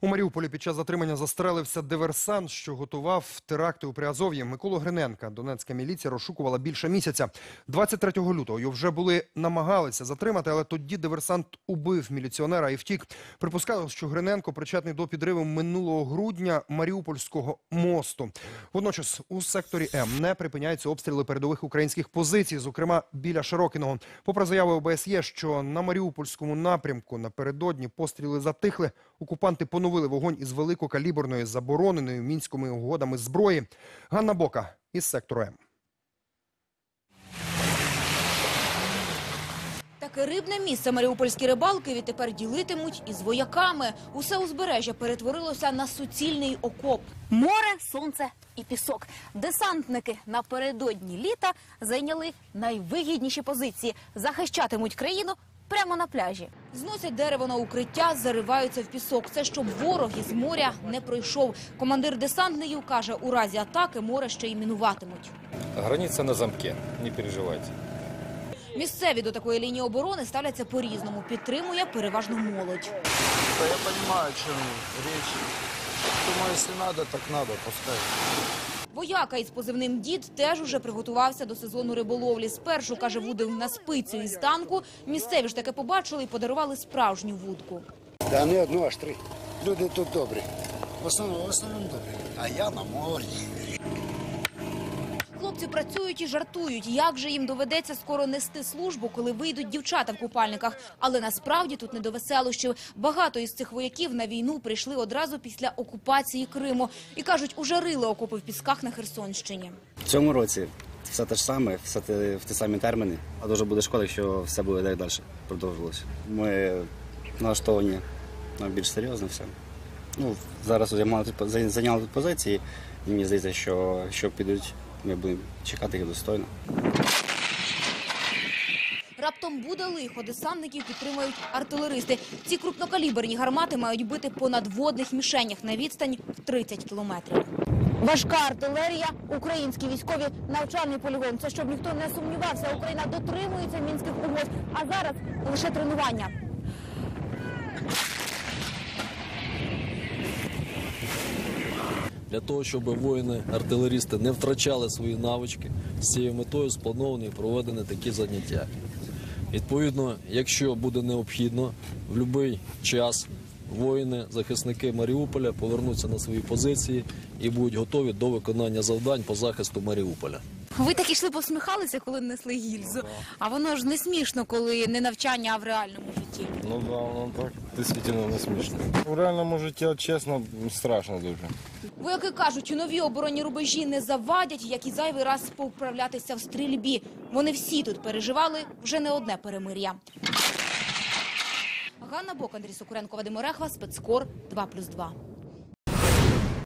У Маріуполі під час затримання застрелився диверсант, що готував теракти у Приазов'ї. Миколу Гриненка донецька міліція розшукувала більше місяця. 23 лютого його вже були намагалися затримати, але тоді диверсант убив міліціонера і втік. Припускали, що Гриненко причетний до підриву минулого грудня Маріупольського мосту. Водночас у секторі М не припиняються обстріли передових українських позицій, зокрема біля Широкіного. Попри заяви ОБСЄ, що на Маріупольському напрямку напередодні постріли затихли, окупанти поновили вогонь із великокаліберної забороненої мінськими угодами зброї. Ганна Бока із сектору М. Таке рибне місце маріупольські рибалки відтепер ділитимуть із вояками. Усе узбережжя перетворилося на суцільний окоп. Море, сонце і пісок. Десантники напередодні літа зайняли найвигідніші позиції. Захищатимуть країну прямо на пляжі. Зносять дерево на укриття, зариваються в пісок. Це щоб ворог із моря не пройшов. Командир десантників каже, у разі атаки море ще й мінуватимуть. Граница на замке, не переживайте. Місцеві до такої лінії оборони ставляться по-різному. Підтримує переважно молодь. Я понимаю, о чем речь. Думаю, если надо, так надо, пускай. Вояка із позивним дід теж уже приготувався до сезону риболовлі. Спершу каже, вудив на спицю із танку. Місцеві ж таке побачили і подарували справжню вудку. Та не одну, аж три. Люди тут добрі. В основному, в основному добрі. А я на морі. Хлопці працюють і жартують. Як же їм доведеться скоро нести службу, коли вийдуть дівчата в купальниках? Але насправді тут не до веселощів. Багато із цих вояків на війну прийшли одразу після окупації Криму і кажуть, уже рили окопи в пісках на Херсонщині. В цьому році все те ж саме, все те, в ті самі терміни. А дуже буде шкода, якщо все буде так далі продовжувалося. Ми налаштовані на більш серйозно все. Ну, зараз займали зайняли тут позиції, і мені здається, що що підуть, ми будемо чекати їх достойно. Раптом буде лихо, десантників підтримують артилеристи. Ці крупнокаліберні гармати мають бити по надводних мішенях на відстань в 30 кілометрів. Важка артилерія, українські військові, навчальний полігон. Це щоб ніхто не сумнівався. Україна дотримується мінських угод. А зараз лише тренування. Для того, щоб воїни-артилерісти не втрачали свої навички, з цією метою сплановані і проведені такі заняття. Відповідно, якщо буде необхідно, в будь-який час воїни, захисники Маріуполя повернуться на свої позиції і будуть готові до виконання завдань по захисту Маріуполя. Ви так ішли посміхалися, коли несли гільзу. А воно ж не смішно, коли не навчання, а в реальному житті. Ну да, воно так действительно не смішно. В реальному житті, чесно, страшно дуже. Вояки кажуть, нові оборонні рубежі не завадять, як і зайвий раз повправлятися в стрільбі. Вони всі тут переживали вже не одне перемир'я. Ганна Бок, Андрій Сокуренко, Вадим Орехва, спецкор 2+,2.